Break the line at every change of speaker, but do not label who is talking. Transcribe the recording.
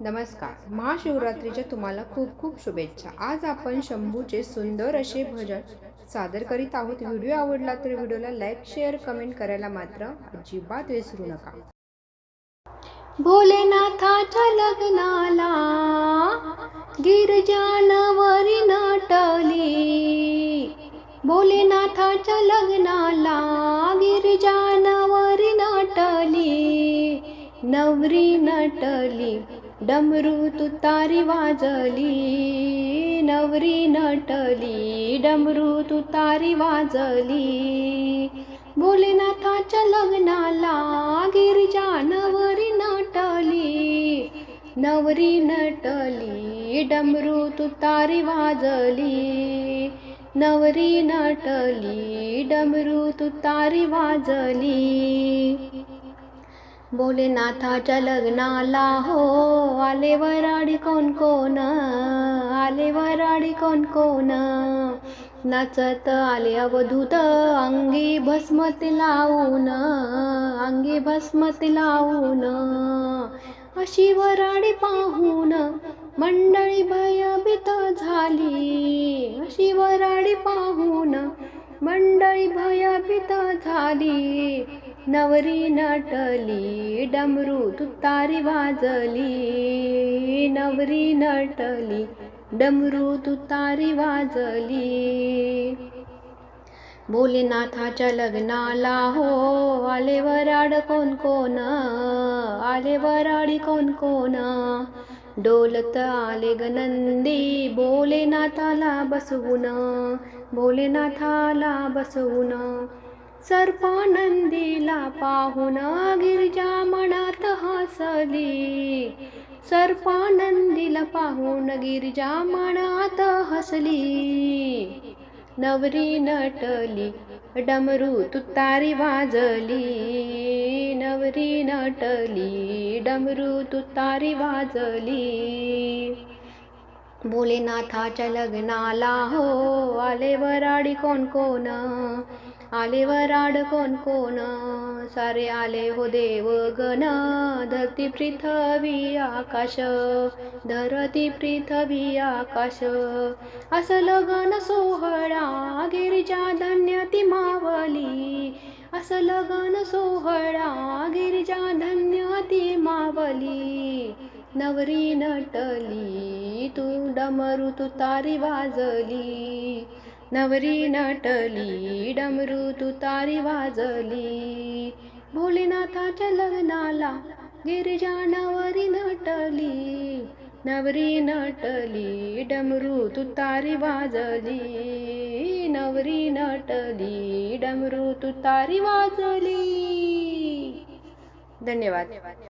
नमस्कार. महाशिवरात्रीच्या तुम्हाला खूप खूप शुभेच्छा. आज आपण शंभूचे सुंदर असे भजन सादर करीत आहोत. व्हिडिओ आवडला तर व्हिडिओला लाईक शेअर कमेंट करायला मात्र अजिबात विसरू नका. भोलेनाथाच्या लग्नाला गिरजानवरी नटली. भोलेनाथाच्या लग्नाला नवरी नटली डमरू तुतारी वाजली. नवरी नटली डमरू तुतारी वाजली. भोलेनाथाच्या लग्नाला गिरिजा नवरी नटली. नवरी नटली डमरू तुतारी वाजली. नवरी नटली डमरू तुतारी वाजली. भोलेनाथाच्या लग्नाला हो आले वराडी कोण कोण? आले वराडी कोण कोण? नाचत आले अवधूत अंगी भस्मती लावून अंगी भस्मती लावून. अशी वराडी पाहून मंडळी भयभीत झाली. अशी वराडी पाहून मंडळी भयभीत झाली. नवरी नटली डमरू तुतारी वाजली. नवरी नटली डमरू तुतारी वाजली. भोलेनाथाच्या लग्नाला हो आले वराड कोण कोण? आले वराडी कोण कोण? डोलत आले गनंदी भोलेनाथाला बसवून. भोलेनाथाला बसवून. सर्पानंदीला पाहून गिरिजा मनात हसली. सर्पानंदीला पाहून गिरिजा मनात हसली. नवरी नटली डमरू तुतारी वाजली. नवरी नटली डमरू तुतारी वाजली. भोलेनाथाच्या लग्नाला हो आले वराडी कोण कोण? आले वराड कोण कोण? सारे आले हो देव गण. धरती पृथ्वी आकाश. धरती पृथ्वी आकाश. असं लगन सोहळा गिरिजा धन्य ती मावली असं लगन सोहळा गिरिजा धन्य ती मावली नवरी नटली तू डमरू तू तारी वाजली. नवरी नटली डमरू तू तारी वाजली. भोलेनाथाच्या लग्नाला गिरिजा नवरी नटली. नवरी नटली डमरू तू तारी वाजली. नवरी नटली डमरू तू तारी वाजली. धन्यवाद.